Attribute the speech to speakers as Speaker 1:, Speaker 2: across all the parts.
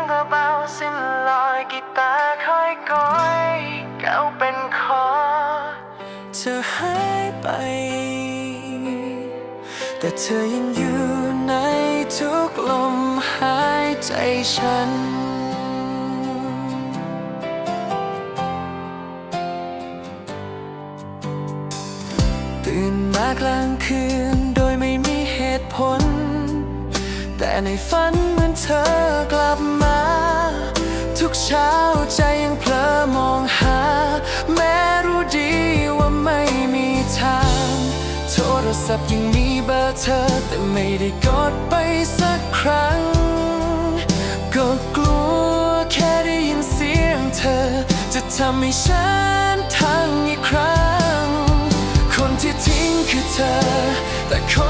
Speaker 1: งก็เบาสิ้นลอยกีตาร์ค่อยก้อยเก้าเป็นคอเธอหายไป แต่เธอยังอยู่ในทุกลมหายใจฉัน ตื่นมากลางคืนโดยไม่มีเหตุผล แต่ในฝันเหมือนเธอกลับมา ทุกเช้าใจยังเพลอมองหา แม้รู้ดีว่าไม่มีทาง โทรศัพท์ยังมีเบอร์เธอ แต่ไม่ได้กดไปสักครั้ง ก็กลัวแค่ได้ยินเสียงเธอ จะทำให้ฉันทั้งอีกครั้ง คนที่ทิ้งคือเธอ แต่คน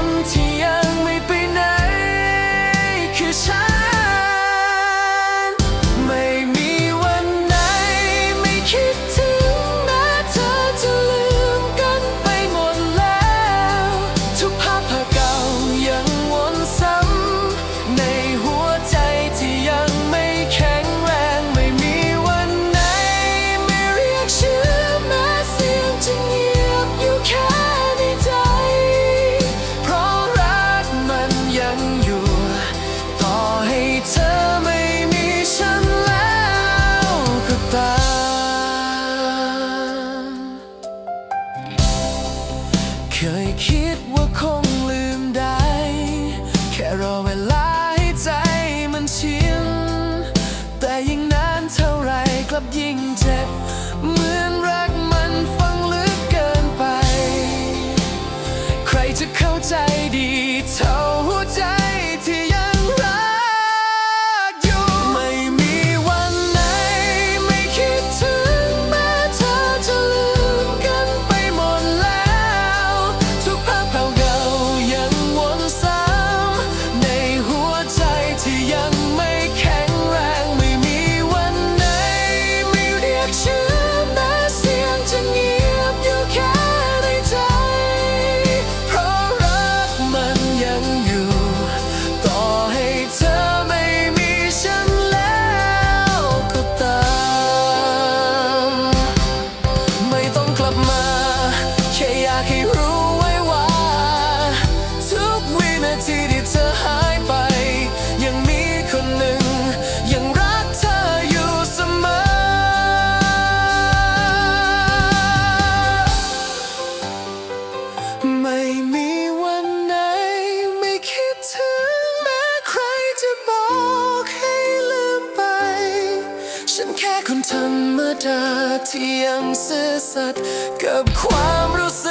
Speaker 1: ธรรมดาที่ยังซื่อสัตย์กับความรู้สึก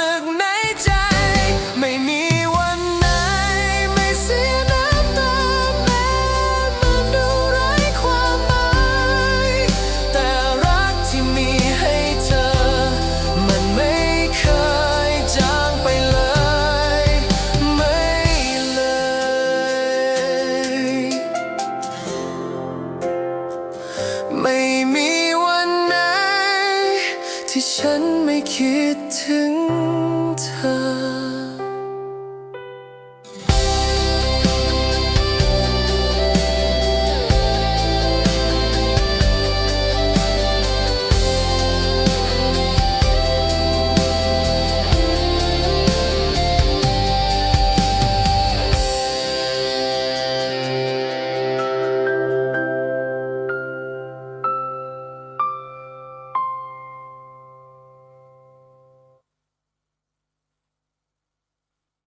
Speaker 1: ที่ฉันไม่คิดถึงเธอ